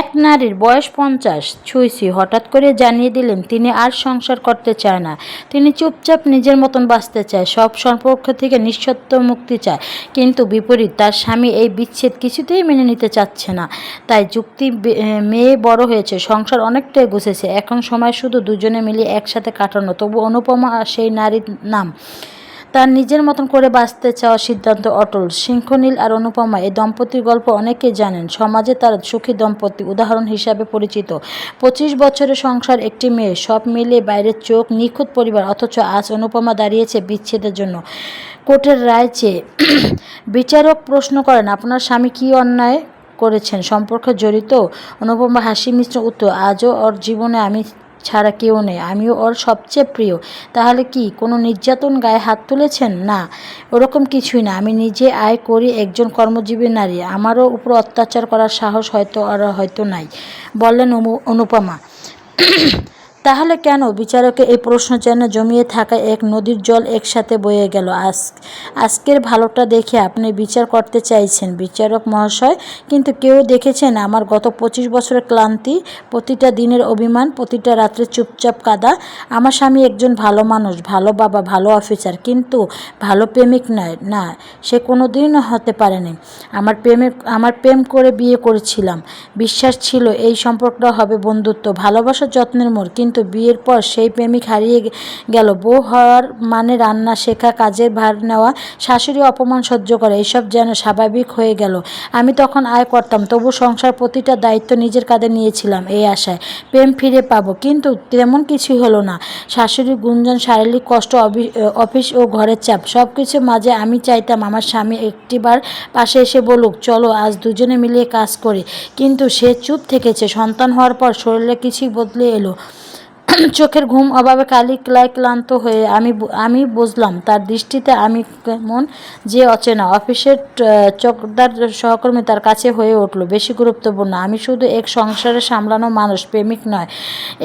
এক নারীর বয়স পঞ্চাশ। ছুঁইছি, হঠাৎ করে জানিয়ে দিলেন তিনি আর সংসার করতে চায় না। তিনি চুপচাপ নিজের মতন বাঁচতে চায়, সব সম্পর্ক থেকে নিঃসত্ব মুক্তি চায়। কিন্তু বিপরীত, তার স্বামী এই বিচ্ছেদ কিছুতেই মেনে নিতে চাচ্ছে না। তাই যুক্তি মেয়ে বড় হয়েছে, সংসার অনেকটাই গুছেছে এখন সময় শুধু দুজনে মিলে একসাথে কাটানো, তবু অনুপমা সেই নারীর নাম তার নিজের মতন করে বাঁচতে চাওয়া সিদ্ধান্ত অটল। সিংহনীল আর অনুপমা এই দম্পতির গল্প অনেকেই জানেন। সমাজে তার সুখী দম্পতি উদাহরণ হিসাবে পরিচিত। পঁচিশ বছরের সংসার একটি মেয়ে, সব মিলে বাইরের চোখ নিখুঁত পরিবার, অথচ আজ অনুপমা দাঁড়িয়েছে বিচ্ছেদের জন্য। কোর্টের রায় চেয়ে বিচারক প্রশ্ন করেন, আপনার স্বামী কী অন্যায় করেছেন? সম্পর্কে জড়িত? অনুপমা হাসি মিশ্র উত্তর, আজও ওর জীবনে আমি ছাড়া কেউ নেই। আমিও ওর সবচেয়ে প্রিয়। তাহলে কি, কোনো নির্যাতন গায়ে হাত তুলেছেন? না, ওরকম কিছুই না। আমি নিজে আয় করি একজন কর্মজীবী নারী। আমারও উপর অত্যাচার করার সাহস হয়তো আর হয়তো নাই। বললেন অনু- অনুপমা। তাহলে কেন বিচারকে এই প্রশ্ন যেন জমিয়ে থাকা এক নদীর জল একসাথে বয়ে গেল? আজ আজকের ভালোটা দেখে আপনি বিচার করতে চাইছেন, বিচারক মহাশয়। কিন্তু কেউ দেখেছেন আমার গত পঁচিশ বছরের ক্লান্তি, প্রতিটা দিনের অভিমান, প্রতিটা রাত্রে চুপচাপ কাদা? আমার স্বামী একজন ভালো মানুষ, ভালো বাবা, ভালো অফিসার কিন্তু ভালো প্রেমিক নয়। না, সে কোনো দিনও হতে পারেনি। আমার প্রেমে, আমার প্রেম করে বিয়ে করেছিলাম। বিশ্বাস ছিল এই সম্পর্কটা হবে বন্ধুত্ব ভালোবাসার যত্নের মোড়। কিন্তু বিয়ের পর সেই প্রেমিক হারিয়ে গেল। বউ হওয়ার মানে রান্না, শেখা, কাজের ভার নেওয়া, শাশুড়ি অপমান সহ্য করে, এসব যেন স্বাভাবিক হয়ে গেল। আমি তখন আয় করতাম, তবু সংসার প্রতিটা দায়িত্ব নিজের কাঁধে নিয়েছিলাম এই আশায়। প্রেম ফিরে পাবো, কিন্তু তেমন কিছুই হলো না। শাশুড়ি গুঞ্জন, শারীরিক কষ্ট অফিস ও ঘরের চাপ সব কিছুর মাঝে আমি চাইতাম আমার স্বামী একটিবার পাশে এসে বলুক, চলো, আজ দুজনে মিলিয়ে কাজ করি। কিন্তু সে চুপ থেকেছে। সন্তান হওয়ার পর শরীরে কিছুই বদলে এলো। চোখের ঘুম অভাবে কালি ক্লায় ক্লান্ত হয়ে আমি আমি বুঝলাম তার দৃষ্টিতে আমি কেমন যে অচেনা। অফিসের আহ, চোখদার সহকর্মী তার কাছে হয়ে উঠল বেশি গুরুত্বপূর্ণ। আমি শুধু এক সংসারে সামলানো মানুষ প্রেমিক নয়।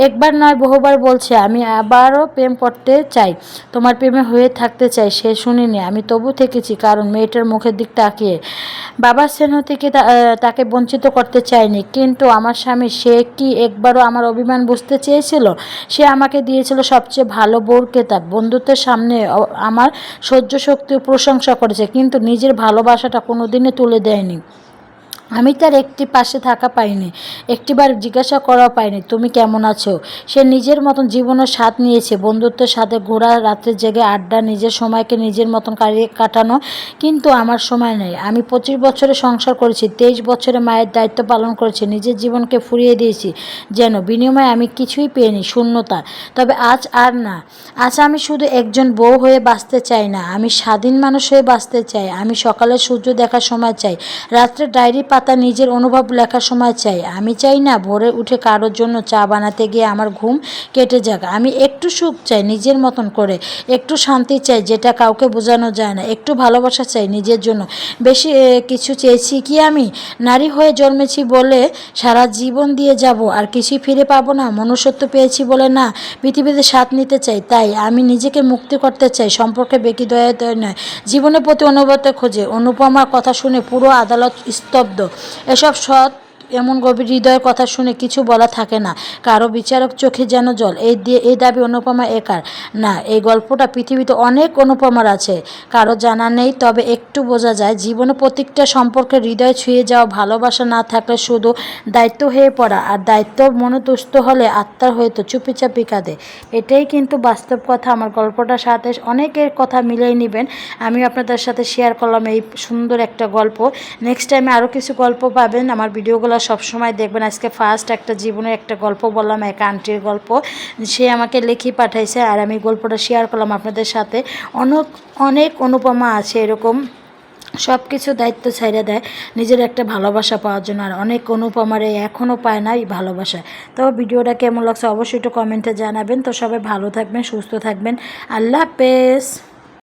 একবার নয় বহুবার বলছে আমি আবারও প্রেম করতে চাই। তোমার প্রেমে হয়ে থাকতে চাই সে শুনিনি। আমি তবু থেকেছি কারণ মেয়েটার মুখের দিক তাকিয়ে। বাবার স্নেহ থেকে তাকে বঞ্চিত করতে চাইনি। কিন্তু আমার স্বামী সে কি একবারও আমার অভিমান বুঝতে চেয়েছিল? সে আমাকে দিয়েছিল সবচেয়ে ভালো বউর কেতাব। বন্ধুত্বের সামনে আমার সহ্য শক্তি প্রশংসা করেছে, কিন্তু নিজের ভালোবাসাটা কোনোদিনই তুলে দেয়নি। আমি তার একটি পাশে থাকা পাইনি, একটিবার জিজ্ঞাসা করাও পাইনি, তুমি কেমন আছো? সে নিজের মতন জীবনের স্বাদ নিয়েছে, বন্ধুত্বের সাথে ঘোরা, রাত্রে জেগে আড্ডা, নিজের সময়কে নিজের মতন কাটানো, কিন্তু আমার সময় নেই। আমি পঁচিশ বছরে সংসার করেছি, তেইশ বছরে মায়ের দায়িত্ব পালন করেছি, নিজের জীবনকে ফুরিয়ে দিয়েছি, যেন বিনিময়ে আমি কিছুই পেইনি শূন্যতা। তবে আজ আর না। আজ আমি শুধু একজন বউ হয়ে বাঁচতে চাই না, আমি স্বাধীন মানুষ হয়ে বাঁচতে চাই, আমি সকালে সূর্য দেখার সময় চাই, রাত্রে ডায়েরি পাতা নিজের অনুভব লেখার সময় চাই। আমি চাই না ভোরে উঠে কারোর জন্য চা বানাতে গিয়ে আমার ঘুম কেটে যাক। আমি একটু সুখ চাই নিজের মতন করে। একটু শান্তি চাই যেটা কাউকে বোঝানো যায় না। একটু ভালোবাসা চাই নিজের জন্য। বেশি কিছু চেয়েছি কি আমি? নারী হয়ে জন্মেছি বলে সারা জীবন দিয়ে যাব আর কিছুই ফিরে পাবো না। মনুষ্যত্ব পেয়েছি বলে না, পৃথিবীতে স্বাদ নিতে চাই। তাই আমি নিজেকে মুক্তি করতে চাই। সম্পর্কে বেকি দয়া নয়। জীবনের প্রতি অনুভূতি খোঁজে। অনুপমার কথা শুনে পুরো আদালত স্তব্ধ। এসব সৎ এমন গভীর হৃদয়ের কথা শুনে কিছু বলা থাকে না। কারও বিচারক চোখে যেন জল। এই দিয়ে, এই দাবি অনুপমা একার না। এই গল্পটা পৃথিবীতে অনেক অনুপমার আছে। কারও জানা নেই, তবে একটু বোঝা যায়, জীবনে প্রত্যেকটা সম্পর্কে হৃদয় ছুঁয়ে যাওয়া, ভালোবাসা না থাকলে শুধু দায়িত্ব হয়ে পড়া আর দায়িত্ব মনে তুষ্ট হলে আত্মার হয়তো চুপি চাপি কাঁদে। এটাই কিন্তু বাস্তব কথা। আমার গল্পটার সাথে অনেকের কথা মিলিয়ে নেবেন। আমি আপনাদের সাথে শেয়ার করলাম এই সুন্দর একটা গল্প। নেক্সট টাইমে আরও কিছু গল্প পাবেন। আমার ভিডিওগুলো সবসময় দেখবেন আজকে ফার্স্ট একটা জীবনের একটা গল্প বললাম, এক আন্টির গল্প। সে আমাকে লেখি পাঠাইছে আর আমি গল্পটা শেয়ার করলাম আপনাদের সাথে। অনেক অনেক অনুপমা আছে এরকম। সব কিছু দায়িত্ব ছেড়ে দেয়, নিজের একটা ভালোবাসা পাওয়ার জন্য। আর অনেক অনুপমারে এখনও পায় না এই ভালোবাসা। তো ভিডিওটা কেমন লাগছে অবশ্যই একটু কমেন্টে জানাবেন। তো সবাই ভালো থাকবেন, সুস্থ থাকবেন। আল্লাহ হাফেজ।